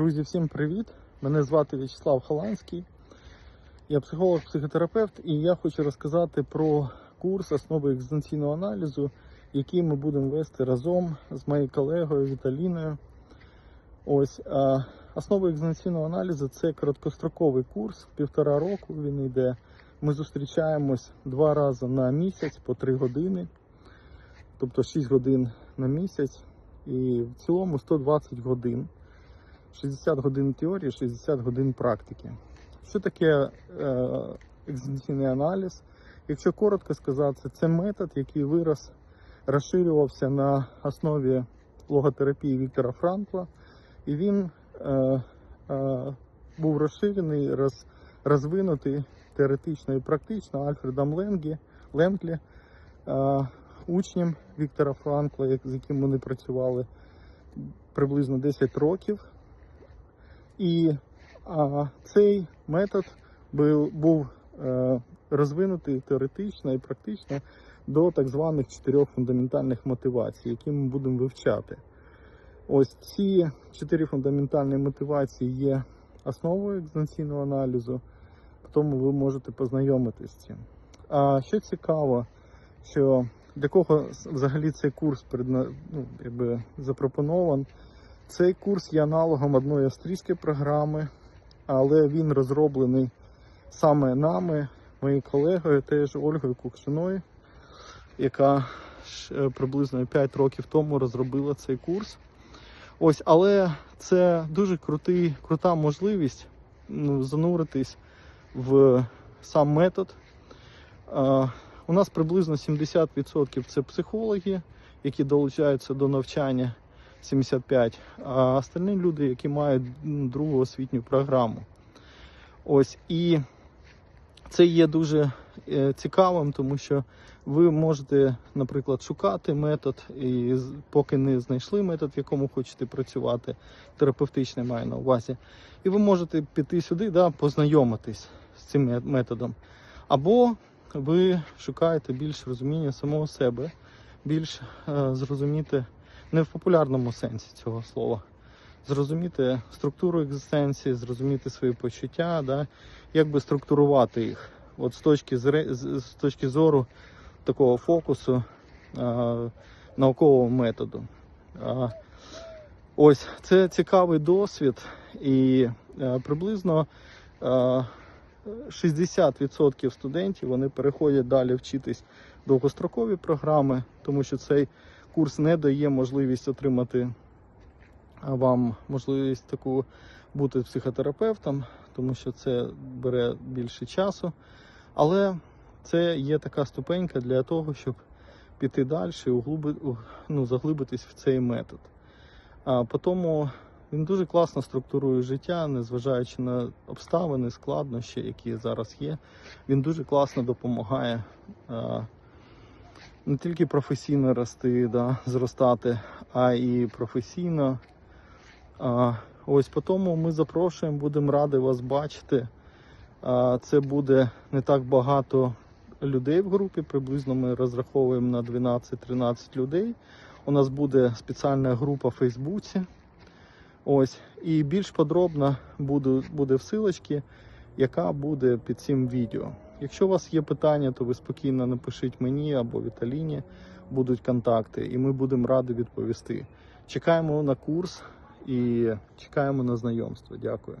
Друзі, всім привіт! Мене звати В'ячеслав Халанський. Я психолог-психотерапевт, і я хочу розказати про курс основи екзистенційного аналізу, який ми будемо вести разом з моєю колегою Віталіною. Ось основи екзистенційного аналізу це короткостроковий курс, півтора року він йде. Ми зустрічаємось два рази на місяць по три години, тобто 6 годин на місяць, і в цілому 120 годин. 60 годин теорії, 60 годин практики. Що таке е, екзистенційний аналіз? Якщо коротко сказати, це метод, який вирос, розширювався на основі логотерапії Віктора Франкла, і він е, е, був розширений, роз, розвинутий теоретично і практично Альфредом Ленгі, Ленглі, е, учнем Віктора Франкла, з яким вони працювали приблизно 10 років. І а, цей метод був, був е, розвинутий теоретично і практично до так званих чотирьох фундаментальних мотивацій, які ми будемо вивчати. Ось ці чотири фундаментальні мотивації є основою екзистенційного аналізу, тому ви можете познайомитись з цим. А що цікаво, що для кого взагалі цей курс ну, якби запропонован, цей курс є аналогом одної австрійської програми, але він розроблений саме нами, моєю колегою, теж Ольгою Кукшиною, яка е, приблизно 5 років тому розробила цей курс. Ось, але це дуже крутий, крута можливість ну, зануритись в сам метод. У нас приблизно 70% це психологи, які долучаються до навчання 75, а остальні люди, які мають другу освітню програму. Ось і це є дуже е, цікавим, тому що ви можете, наприклад, шукати метод, і поки не знайшли метод, в якому хочете працювати, терапевтичний маю на увазі, і ви можете піти сюди, да, познайомитись з цим методом. Або ви шукаєте більш розуміння самого себе, більш е, зрозуміти не в популярному сенсі цього слова. Зрозуміти структуру екзистенції, зрозуміти свої почуття, да, як би структурувати їх. От з точки, з, точки зору такого фокусу а, наукового методу. А, ось це цікавий досвід, і а, приблизно а, 60% студентів вони переходять далі вчитись довгострокові програми, тому що цей курс не дає можливість отримати вам можливість таку бути психотерапевтом, тому що це бере більше часу. Але це є така ступенька для того, щоб піти далі углуби, ну, заглибитись в цей метод. А по тому він дуже класно структурує життя, незважаючи на обставини, складнощі, які зараз є. Він дуже класно допомагає не тільки професійно рости, да, зростати, а і професійно. А, ось по тому ми запрошуємо, будемо раді вас бачити. А, Це буде не так багато людей в групі. Приблизно ми розраховуємо на 12-13 людей. У нас буде спеціальна група в Фейсбуці. Ось. І більш подробно буде, буде силочці, яка буде під цим відео. Якщо у вас є питання, то ви спокійно напишіть мені або Віталіні, будуть контакти, і ми будемо раді відповісти. Чекаємо на курс і чекаємо на знайомство. Дякую.